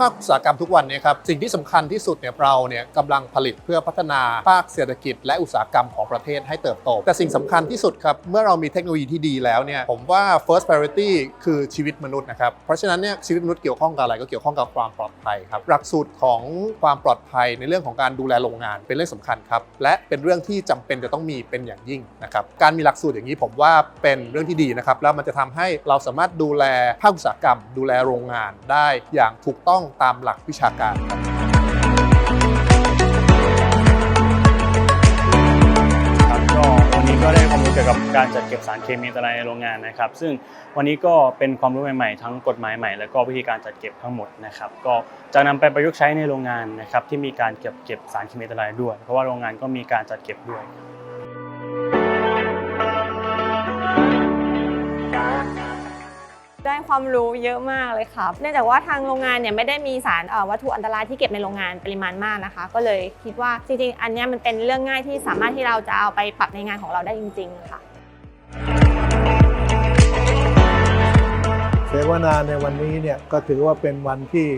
ภาคอุตสาหกรรมทุกวันนี้ครับสิ่งที่สำคัญที่สุดเนี่ยเราเนี่ยกำลังผลิตเพื่อพัฒนาภาคเศรษฐกิจ และอุตสาหกรรมของประเทศให้เติบโต แต่สิ่งสำคัญที่สุดครับเมื่อเรามีเทคโนโลยีที่ดีแล้วเนี่ยผมว่า first priority คือชีวิตมนุษย์นะครับเพราะฉะนั้นเนี่ยชีวิตมนุษย์เกี่ยวข้องกับอะไรก็เกี่ยวข้องกับความปลอดภัยครับหลักสูตรของความปลอดภัยในเรื่องของการดูแลโรงงาน เป็นเรื่องสำคัญครับและเป็นเรื่องที่จำเป็นจะต้องมีเป็นอย่างยิ่งนะครับการมีหลักสูตรอย่างนี้ผมว่าเป็นเรื่องที่ดีนะครับแล้วมันจะทำให้เราสามารถดูแลภาคอุตสาหกรรม ดูแลโรงงานได้อย่างถูกต้องตามหลักวิชาการครับครับก็วันนี้ก็ได้ความรู้เกี่ยวกับการจัดเก็บสารเคมีอันตรายในโรงงานนะครับ ซึ่งวันนี้ก็เป็นความรู้ใหม่ๆ ทั้งกฎหมายใหม่ แล้วก็วิธีการจัดเก็บทั้งหมดนะครับ ก็จะนำไปประยุกต์ใช้ในโรงงานนะครับที่มีการเก็บเก็บสารเคมีอันตรายด้วย เพราะว่าโรงงานก็มีการจัดเก็บด้วย ความรู้เยอะมากเลยครับเนื่องจากว่าทางโรงงานเนี่ยไม่ได้มีสารวัตถุอันตรายที่เก็บในโรงงานปริมาณมากนะคะ ก็เลยคิดว่าจริงๆ อันเนี้ยมันเป็นเรื่องง่ายที่สามารถที่เราจะเอาไปปรับในงานของเราได้จริง ๆ ค่ะเสวนาในวันนี้เนี่ยก็ถือว่าเป็นวันที่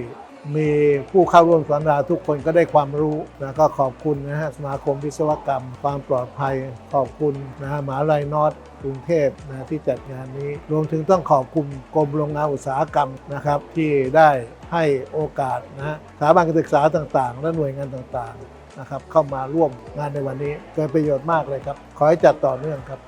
มีผู้เข้าร่วมสัมมนาทุกคนก็ได้ความรู้นะก็ขอบคุณนะฮะสมาคมวิศวกรรม ความปลอดภัย ขอบคุณนะฮะมหาลัยนอตกรุงเทพนะที่จัดงานนี้ รวมถึงต้องขอบคุณกรมโรงงานอุตสาหกรรมนะครับที่ได้ให้โอกาสนะฮะสถาบันการศึกษาต่างๆ และหน่วยงานต่างๆนะครับเข้ามาร่วมงานในวันนี้เกิดประโยชน์มากเลยครับ ขอให้จัดต่อเนื่องครับ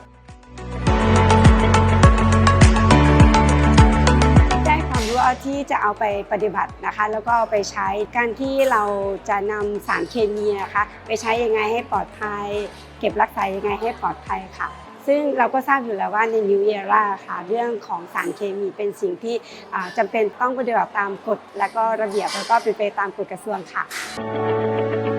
ที่จะเอาไปปฏิบัตินะคะ แล้วก็เอาไปใช้การที่เราจะนำสารเคมีนะคะไปใช้ยังไงให้ปลอดภัย เก็บรักษายังไงให้ปลอดภัยค่ะซึ่งเราก็ทราบอยู่แล้วว่าใน New Era ค่ะ เรื่องของสารเคมีเป็นสิ่งที่จำเป็นต้องปฏิบัติตามกฎ และก็ระเบียบแล้วก็เป็นไปตามกฎกระทรวงค่ะ